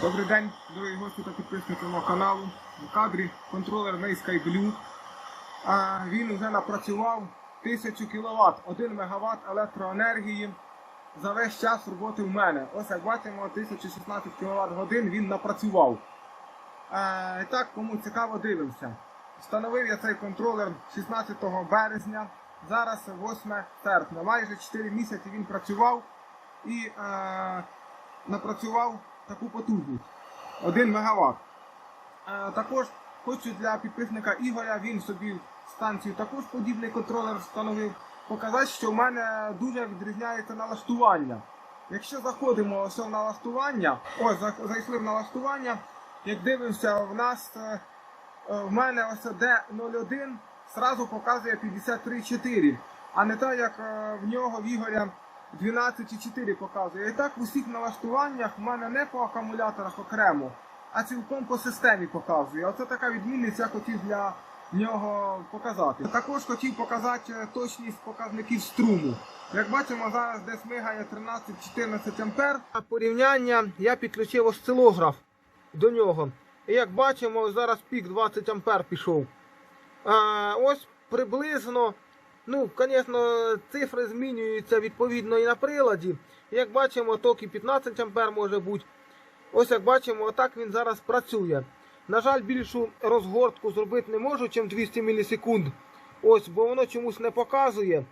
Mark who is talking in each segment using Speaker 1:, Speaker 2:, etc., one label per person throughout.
Speaker 1: Добрий день, дорогі гості та підписники мого каналу. В кадрі контролер Ney Blue. А, він вже напрацював 1000 кВт, 1 МВт електроенергії за весь час роботи в мене. Ось як бачимо, 1016 кВт годин він напрацював. А, і так, кому цікаво, дивимося. Встановив я цей контролер 16 березня, зараз 8 серпня. Майже 4 місяці він працював і е, напрацював таку потужність 1 МВт. Також хочу для підписника Ігоря, він собі станцію також подібний контролер встановив. Показати, що в мене дуже відрізняється налаштування. Якщо заходимо ось в налаштування, ось зайшли в налаштування, як дивимося, в нас е, е, в мене ось D01 зразу показує 53,4, а не так, як е, в нього в Ігоря 12,4 показує. І так в усіх налаштуваннях в мене не по акумуляторах окремо, а цілком по системі показує. Оце така відмінність я хотів для нього показати. Також хотів показати е, точність показників струму. Як бачимо, зараз десь мигає 13-14 ампер. Порівняння я підключив осцилограф до нього. І як бачимо, зараз пік 20 ампер пішов. А, ось приблизно, ну, звісно, цифри змінюються відповідно і на приладі. Як бачимо, ток і 15 ампер може бути. Ось як бачимо, отак він зараз працює. На жаль, більшу розгортку зробити не можу, ніж 200 мілісекунд. Ось, бо воно чомусь не показує.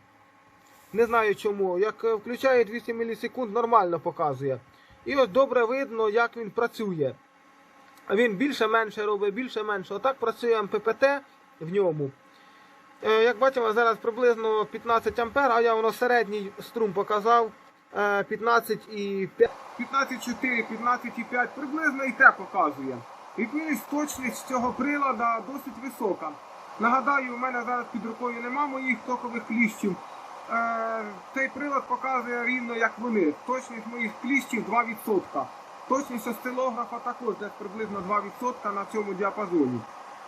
Speaker 1: Не знаю чому. Як е, включає 200 мілісекунд, нормально показує. І ось добре видно, як він працює. Він більше-менше робить, більше-менше. Отак працює МППТ в ньому. Е, Як бачимо, зараз приблизно 15 ампер, а я воно середній струм показав. е, 15,5. 15,4, 15,5 приблизно і те показує. Відповідність точність цього прилада досить висока. Нагадаю, у мене зараз під рукою нема моїх токових кліщів. Е, цей прилад показує рівно як вони. Точність моїх кліщів 2%. Точність осцилографа також десь приблизно 2% на цьому діапазоні.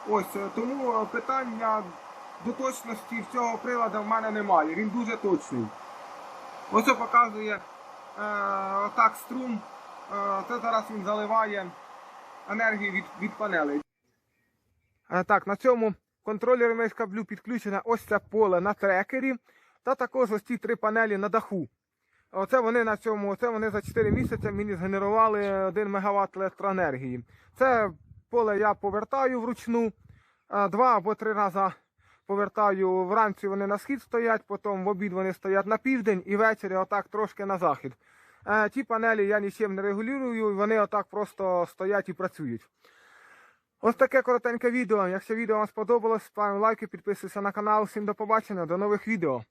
Speaker 1: Ось тому питання до точності цього прилада в мене немає. Він дуже точний. Ось це показує е, отак струм. Е, це зараз він заливає енергію від, від панелей. Е, так, на цьому контролер MSK Blue підключене ось це поле на трекері. Та також ось ці три панелі на даху. Оце вони на цьому, оце вони за 4 місяці мені згенерували 1 МВт електроенергії. Це поле я повертаю вручну. Два або три рази повертаю вранці вони на схід стоять, потім в обід вони стоять на південь і ввечері отак трошки на захід. Е, Ті панелі я нічим не регулюю, вони отак просто стоять і працюють. Ось таке коротеньке відео. Якщо відео вам сподобалось, ставимо лайки, підписуйтесь на канал. Всім до побачення, до нових відео.